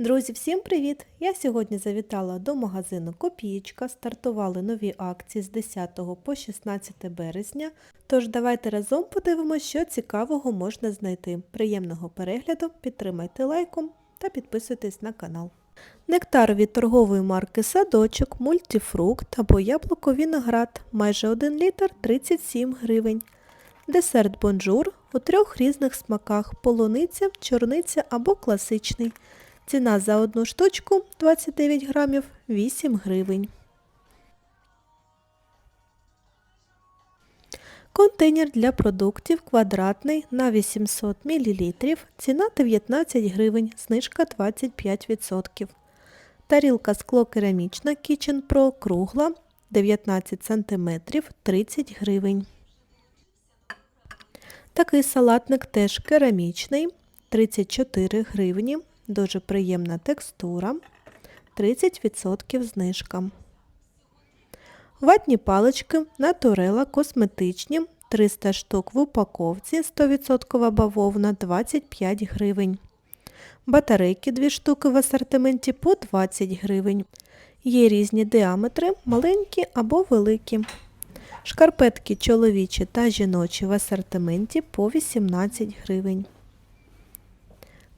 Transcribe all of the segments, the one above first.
Друзі, всім привіт! Я сьогодні завітала до магазину Копієчка. Стартували нові акції з 10 по 16 березня. Тож давайте разом подивимося, що цікавого можна знайти. Приємного перегляду, підтримайте лайком та підписуйтесь на канал. Нектар від торгової марки Садочок, мультифрукт або яблуко виноград майже 1 літр 37 гривень. Десерт бонжур у трьох різних смаках полуниця, чорниця або класичний. Ціна за одну штучку 29 грамів 8 гривень. Контейнер для продуктів квадратний на 800 мл. Ціна 19 гривень, знижка 25%. Тарілка скло-керамічна Kitchen Pro кругла 19 см 30 гривень. Такий салатник теж керамічний 34 гривні. Дуже приємна текстура. 30% знижка. Ватні палички натурела косметичні 300 штук в упаковці 100% бавовна 25 гривень. Батарейки 2 штуки в асортименті по 20 гривень. Є різні діаметри, маленькі або великі. Шкарпетки чоловічі та жіночі в асортименті по 18 гривень.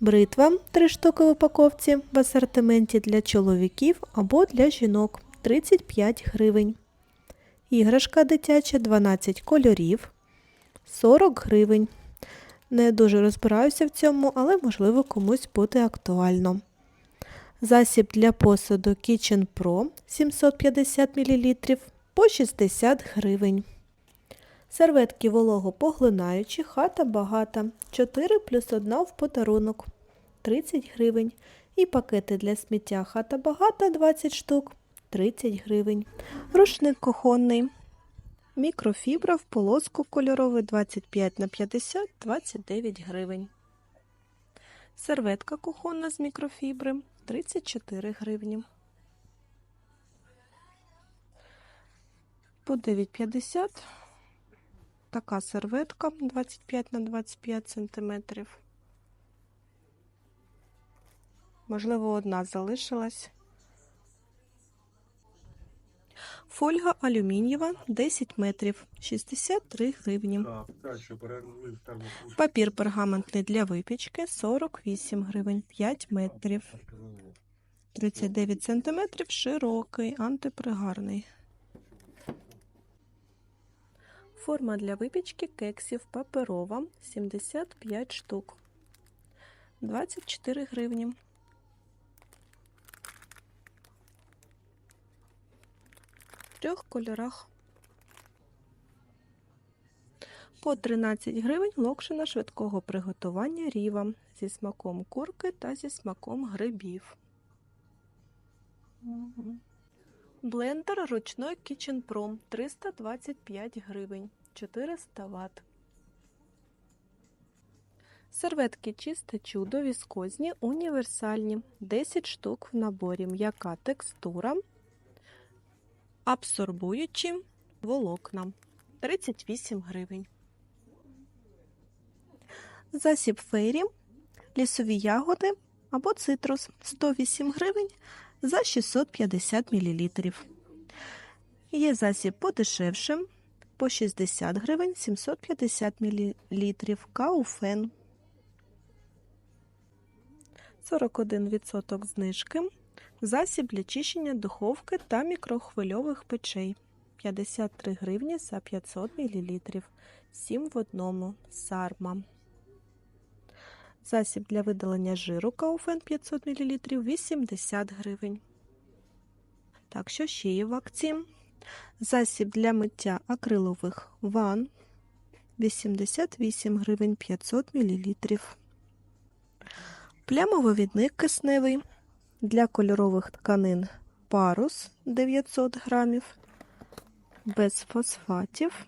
Бритва 3 штуки в упаковці в асортименті для чоловіків або для жінок 35 гривень. Іграшка дитяча 12 кольорів 40 гривень. Не дуже розбираюся в цьому, але можливо комусь буде актуально. Засіб для посуду Kitchen Pro 750 мл по 60 гривень. Серветки вологопоглинаючі, хата багата. 4 плюс 1 в подарунок 30 гривень. І пакети для сміття хата багата 20 штук 30 гривень. Рушник кухонний. Мікрофібра в полоску кольоровий 25 на 50 29 гривень. Серветка кухонна з мікрофібри 34 гривні. По 9,50 така серветка 25 на 25 см. Можливо, одна залишилась. Фольга алюмінієва 10 метрів 63 гривні. Папір пергаментний для випічки 48 гривень 5 метрів. 39 см широкий, антипригарний. Форма для випічки кексів паперова 75 штук. 24 гривні. В трьох кольорах. По 13 гривень локшина швидкого приготування ріва зі смаком курки та зі смаком грибів. Блендер ручной Kitchen Pro 325 гривень 400 Вт. Серветки чисте чудо віскозні універсальні 10 штук в наборі. М'яка текстура. Абсорбуючі волокна 38 гривень. Засіб фейрі, лісові ягоди або цитрус 108 гривень за 650 мл. Є засіб подешевшим по 60 гривень 750 мл. Кауфен. 41% знижки. Засіб для чищення духовки та мікрохвильових печей. 53 гривні за 500 мл. 7 в одному. Сарма. Засіб для видалення жиру Кауфен 500 мл 80 гривень. Так, що ще є в акції? Засіб для миття акрилових ван 88 гривень 500 мл. Плямовивідник кисневий для кольорових тканин парус 900 грамів без фосфатів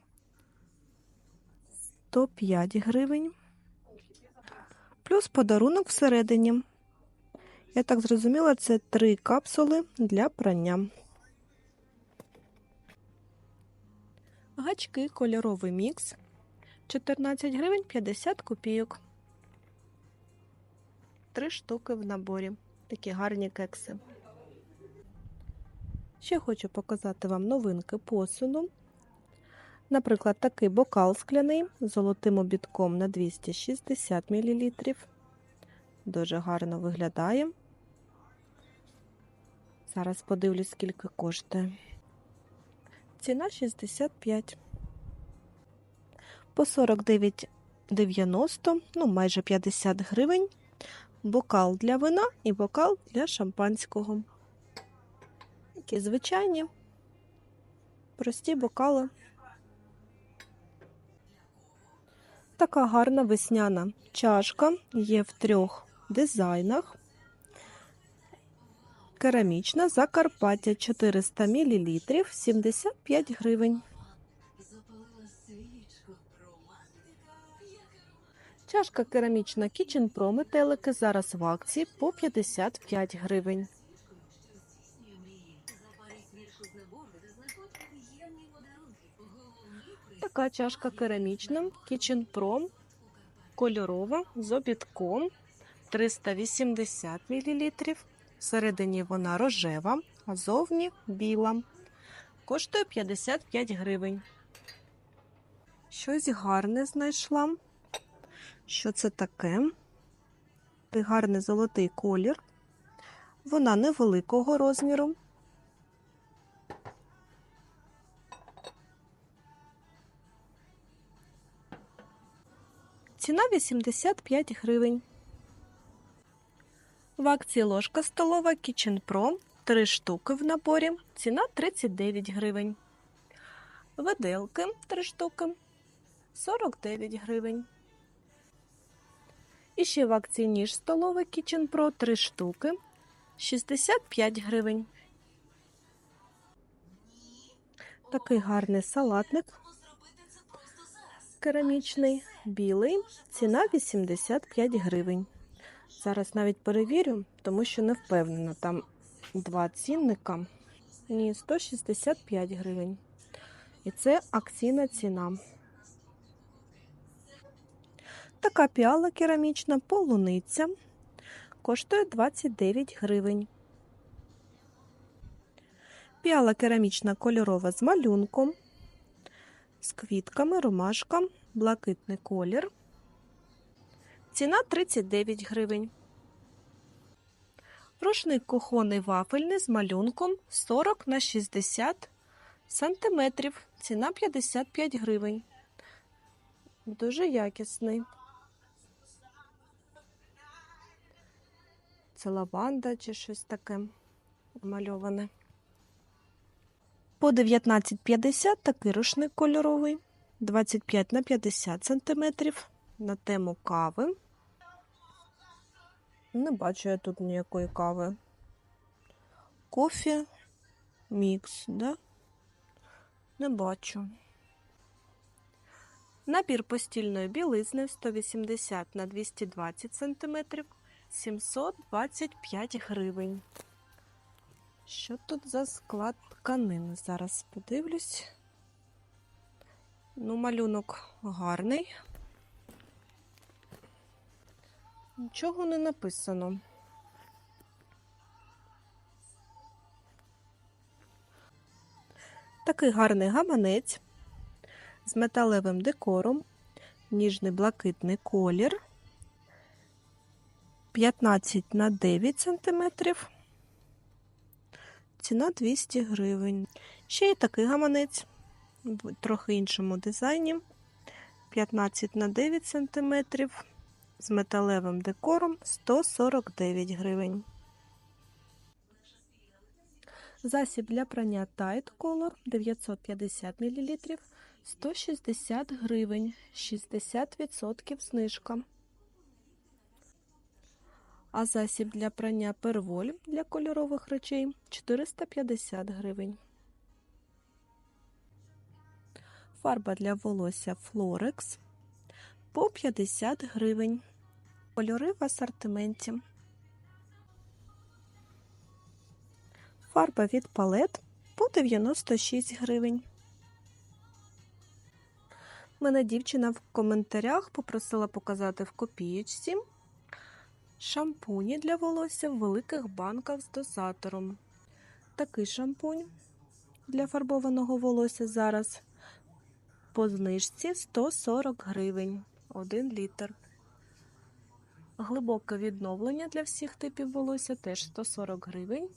105 гривень. Плюс подарунок всередині. Я так зрозуміла, це три капсули для прання. Гачки кольоровий мікс 14 гривень 50 копійок. Три штуки в наборі. Такі гарні кекси. Ще хочу показати вам новинки посуду. Наприклад, такий бокал скляний з золотим обідком на 260 мл. Дуже гарно виглядає. Зараз подивлюсь, скільки коштує. Ціна 65. По 49,90, ну майже 50 гривень. Бокал для вина і бокал для шампанського. Такі звичайні, прості бокали. Така гарна весняна чашка є в трьох дизайнах. Керамічна Закарпаття 400 мл 75 гривень. Чашка керамічна Kitchen Pro метелики зараз в акції по 55 гривень. Така чашка керамічна Kitchen кольорова з обідком 380 мл. Всередині вона рожева, а зовні біла. Коштує 55 гривень. Щось гарне знайшла. Що це таке? Гарний золотий колір. Вона невеликого розміру. Ціна 85 гривень. В акції ложка столова Kitchen Pro 3 штуки в наборі. Ціна 39 гривень. Виделки 3 штуки 49 гривень. І ще в акції ніж столовий Kitchen Pro 3 штуки 65 гривень. Такий гарний салатник. Керамічний, білий. Ціна 85 гривень. Зараз навіть перевірю, тому що не впевнена. Там два цінника. Ні, 165 гривень. І це акційна ціна. Така піала керамічна полуниця коштує 29 гривень. Піала керамічна кольорова з малюнком, з квітками, ромашка, блакитний колір. Ціна 39 гривень. Рушник кухонний вафельний з малюнком 40 на 60 сантиметрів. Ціна 55 гривень. Дуже якісний. Це лаванда чи щось таке мальоване. По 19,50 такий рушник кольоровий, 25 на 50 сантиметрів на тему кави. Не бачу я тут ніякої кави. Кофі мікс, да? Не бачу. Набір постільної білизни 180 на 220 см 725 гривень. Що тут за склад тканини? Зараз подивлюсь. Ну, малюнок гарний. Нічого не написано. Такий гарний гаманець з металевим декором, ніжний блакитний колір, 15 на 9 сантиметрів. Ціна 200 гривень. Ще є такий гаманець в трохи іншому дизайні. 15 на 9 сантиметрів з металевим декором 149 гривень. Засіб для прання Tide Color 950 мл 160 гривень, 60% знижка. А засіб для прання перволь для кольорових речей 450 гривень. Фарба для волосся Florex по 50 гривень. Кольори в асортименті. Фарба від палет по 96 гривень. Мене дівчина в коментарях попросила показати в копієчці Шампуні для волосся в великих банках з дозатором. Такий шампунь для фарбованого волосся зараз по знижці 140 гривень 1 літр. Глибоке відновлення для всіх типів волосся теж 140 гривень.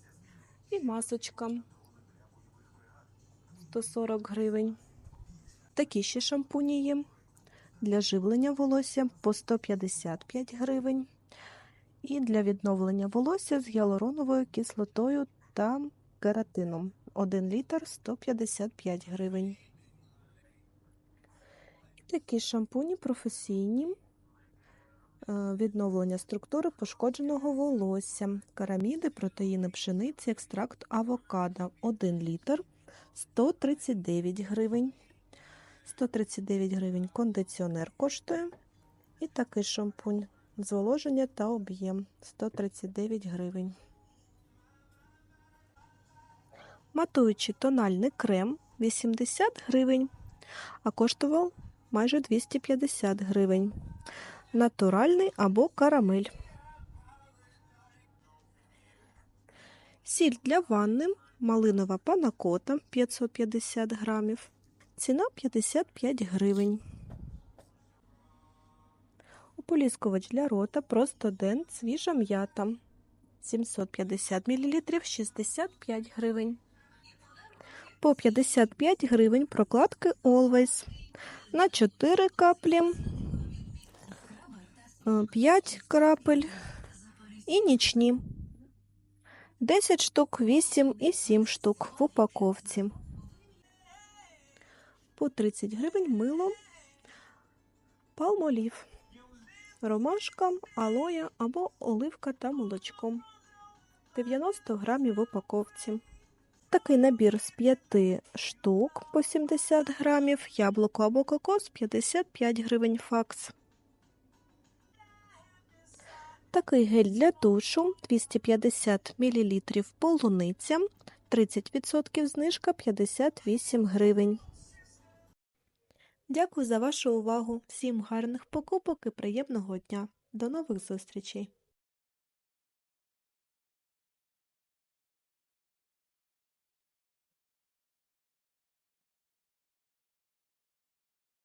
І масочка 140 гривень. Такі ще шампуні є для живлення волосся по 155 гривень. І для відновлення волосся з гіалуроновою кислотою та кератином 1 літр 155 гривень. І такі шампуні професійні. е, Відновлення структури пошкодженого волосся, караміди, протеїни пшениці, екстракт авокадо 1 літр 139 гривень. 139 гривень кондиціонер коштує. І такий шампунь зволоження та об'єм 139 гривень. Матуючий тональний крем 80 гривень, а коштував майже 250 гривень. Натуральний або карамель. Сіль для ванни малинова панакота 550 грамів. Ціна 55 гривень. Ополіскувач для рота Простодент свіжа м'ята 750 мл 65 гривень. По 55 гривень прокладки Always на 4 каплі, 5 крапель і нічні. 10 штук, 8 і 7 штук в упаковці. По 30 гривень мило палмолів, ромашка, алоя або оливка та молочком. 90 грамів в упаковці. Такий набір з 5 штук по 70 грамів, яблуко або кокос 55 гривень факс. Такий гель для душу 250 мл полуниця, 30% знижка 58 гривень. Дякую за вашу увагу. Всім гарних покупок і приємного дня. До нових зустрічей!